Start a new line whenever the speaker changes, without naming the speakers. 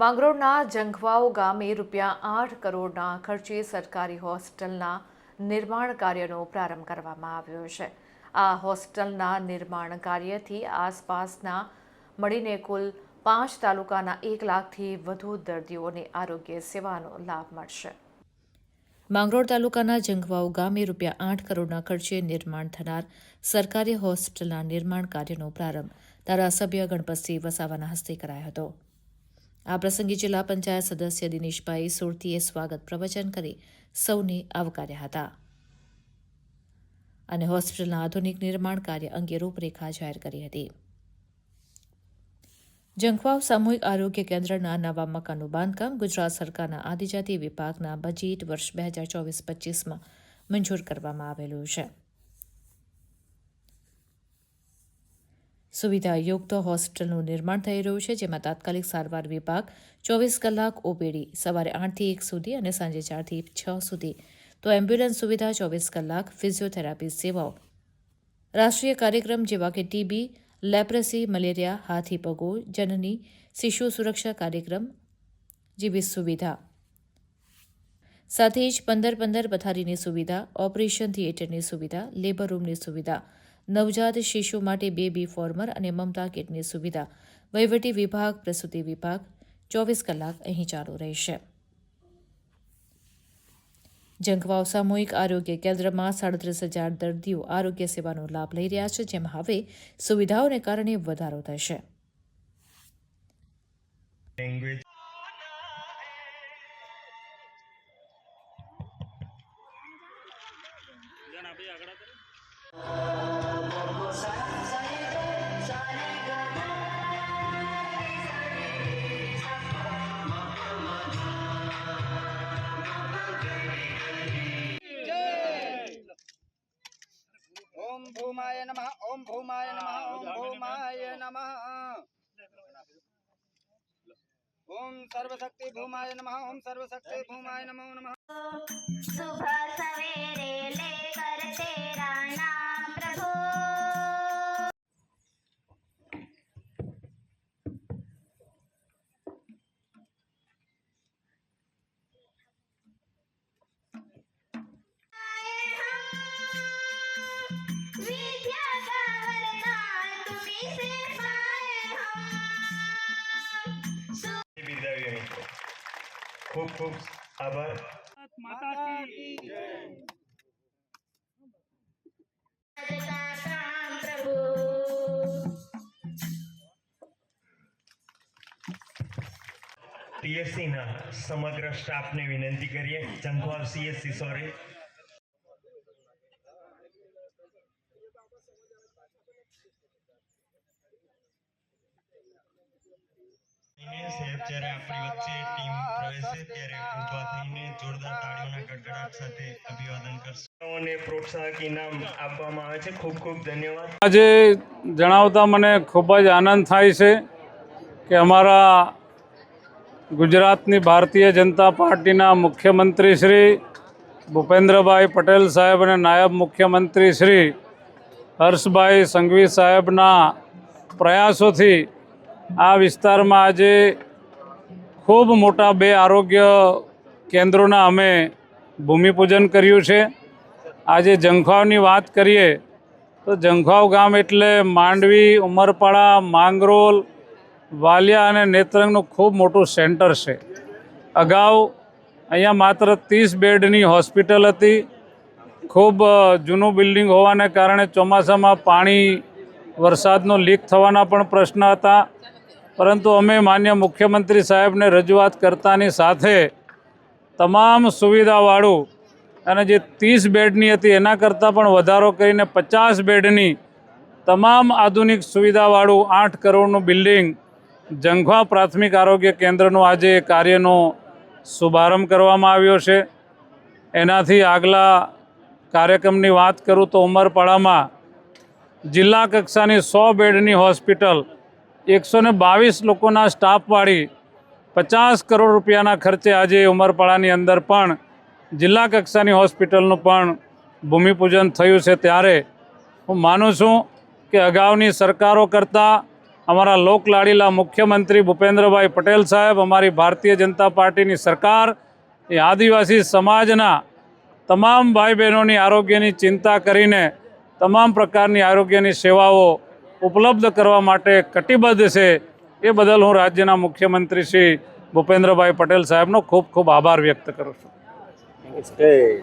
માંગરોળના જંખવાઓ ગામે રૂપિયા આઠ કરોડના ખર્ચે સરકારી હોસ્ટેલના નિર્માણ કાર્યનો પ્રારંભ કરવામાં આવ્યો છે. આ હોસ્ટેલના નિર્માણ કાર્યથી આસપાસના મળીને કુલ પાંચ તાલુકાના એક લાખથી વધુ દર્દીઓને આરોગ્ય સેવાનો લાભ મળશે. માંગરોળ તાલુકાના જંગવાઓ ગામે રૂપિયા આઠ કરોડના ખર્ચે નિર્માણ થનાર સરકારી હોસ્ટેલના નિર્માણ કાર્યનો પ્રારંભ ધારાસભ્ય ગણપતસિંહ વસાવાના હસ્તે કરાયો હતો. આ પ્રસંગે જિલ્લા પંચાયત સદસ્ય દિનેશભાઈ સુરતીએ સ્વાગત પ્રવચન કરી સૌને આવકાર્યા હતા. અને હોસ્પિટલના આધુનિક નિર્માણ કાર્ય અંગે રૂપરેખા જાહેર કરી હતી. જંખવાવ સામૂહિક આરોગ્ય કેન્દ્રના નવા મકાનનું બાંધકામ ગુજરાત સરકારના આદિજાતિ વિભાગના બજેટ વર્ષ બે હજાર ચોવીસ પચીસમાં મંજૂર કરવામાં આવેલું છે. સુવિધાયુક્ત હોસ્પિટલનું નિર્માણ થઈ રહ્યું છે, જેમાં તાત્કાલિક સારવાર વિભાગ ચોવીસ કલાક ઓપીડી સવારે આઠથી એક સુધી અને સાંજે ચારથી છ સુધી. તો એમ્બ્યુલન્સ સુવિધા ચોવીસ કલાક, ફિઝિયોથેરાપી સેવાઓ. રાષ્ટ્રીય કાર્યક્રમ જેવા કે ટીબી લેપ્રસી, મલેરિયા, હાથી પગો, જનની શિશુ સુરક્ષા કાર્યક્રમ જેવી સુવિધા. સાથે જ પંદર પંદર પથારીની સુવિધા ઓપરેશન થિયેટરની સુવિધા, લેબર રૂમની સુવિધા નવજાત શિશુ માટે બેબી ફોર્મર અને મમતા કિટની સુવિધા. વહીવટી વિભાગ, પ્રસૂતિ વિભાગ, ચોવીસ કલાક અહીં ચાલુ રહેશે. જંગવાવ સામૂહિક આરોગ્ય કેન્દ્રમાં સાડત્રીસ હજાર દર્દીઓ આરોગ્ય સેવાનો લાભ લઈ રહ્યા છે, જેમાં હવે સુવિધાઓને કારણે વધારો થશે.
લેંગ્વેજ
ઓમ ભૌમાય નમઃ ઓમ ભૌમાય નમઃ. ઓમ સર્વશક્તિ ભૌમાય નમઃ ઓમ સર્વશક્તિ ભૌમાય નમો નમઃ. સુભાષ खूब
खूब आभार। माता
ना समग्र स्टाफ ने विनती करिए चंदवाल सीएससी सॉरी સાહેબ જ્યારે આપણી વચ્ચે ટીમ પ્રવેશે ત્યારે ઊભા થઈને જોરદાર તાળીઓના ગડગડાટ સાથે અભિવાદન કરશે. અને પ્રોત્સાહક ઇનામ આપવામાં આવે છે. ખૂબ ખૂબ ધન્યવાદ.
આજે જણાવતા મને ખૂબ જ આનંદ થાય છે કે અમારા ગુજરાતની ભારતીય જનતા પાર્ટીના મુખ્યમંત્રી શ્રી ભૂપેન્દ્રભાઈ પટેલ સાહેબ અને નાયબ મુખ્યમંત્રી શ્રી હર્ષભાઈ સંઘવી સાહેબના પ્રયાસોથી આ વિસ્તારમાં આજે ખૂબ મોટા બે આરોગ્ય કેન્દ્રોના અમે ભૂમિપૂજન કર્યું છે. આજે જંખાવની વાત કરીએ તો જંખાવ ગામ એટલે માંડવી, ઉમરપાડા, માંગરોલ, વાલિયા અને નેત્રંગનું ખૂબ મોટું સેન્ટર છે. અગાઉ અહીંયા માત્ર ત્રીસ બેડની હોસ્પિટલ હતી. ખૂબ જૂનું બિલ્ડિંગ હોવાને કારણે ચોમાસામાં પાણી વરસાદનો લીક થવાના પણ પ્રશ્ન હતા. પરંતુ અમે માન્ય મુખ્યમંત્રી સાહેબને રજૂઆત કરતાની સાથે તમામ સુવિધાવાળું અને જે ત્રીસ બેડની હતી એના કરતાં પણ વધારો કરીને પચાસ બેડની તમામ આધુનિક સુવિધાવાળું આઠ કરોડનું બિલ્ડિંગ જંખવા પ્રાથમિક આરોગ્ય કેન્દ્રનું આજે કાર્યનો શુભારંભ કરવામાં આવ્યો છે. એનાથી આગલા કાર્યક્રમની વાત કરું તો ઉમરપાડામાં જિલ્લા કક્ષાની સો બેડની હોસ્પિટલ એકસો ને બાવીસ લોકોના સ્ટાફવાળી પચાસ કરોડ રૂપિયાના ખર્ચે આજે ઉમરપાડાની અંદર પણ જિલ્લા કક્ષાની હોસ્પિટલનું પણ ભૂમિપૂજન થયું છે. ત્યારે હું માનું છું કે અગાઉની સરકારો કરતાં અમારા લોકલાડીલા મુખ્યમંત્રી ભૂપેન્દ્રભાઈ પટેલ સાહેબ, અમારી ભારતીય જનતા પાર્ટીની સરકાર, એ આદિવાસી સમાજના તમામ ભાઈ બહેનોની આરોગ્યની ચિંતા કરીને તમામ પ્રકારની આરોગ્યની સેવાઓ ઉપલબ્ધ કરવા માટે કટિબદ્ધ છે, એ બદલ હું રાજ્યના મુખ્યમંત્રી શ્રી ભૂપેન્દ્રભાઈ પટેલ સાહેબનો ખૂબ ખૂબ આભાર વ્યક્ત કરું છું.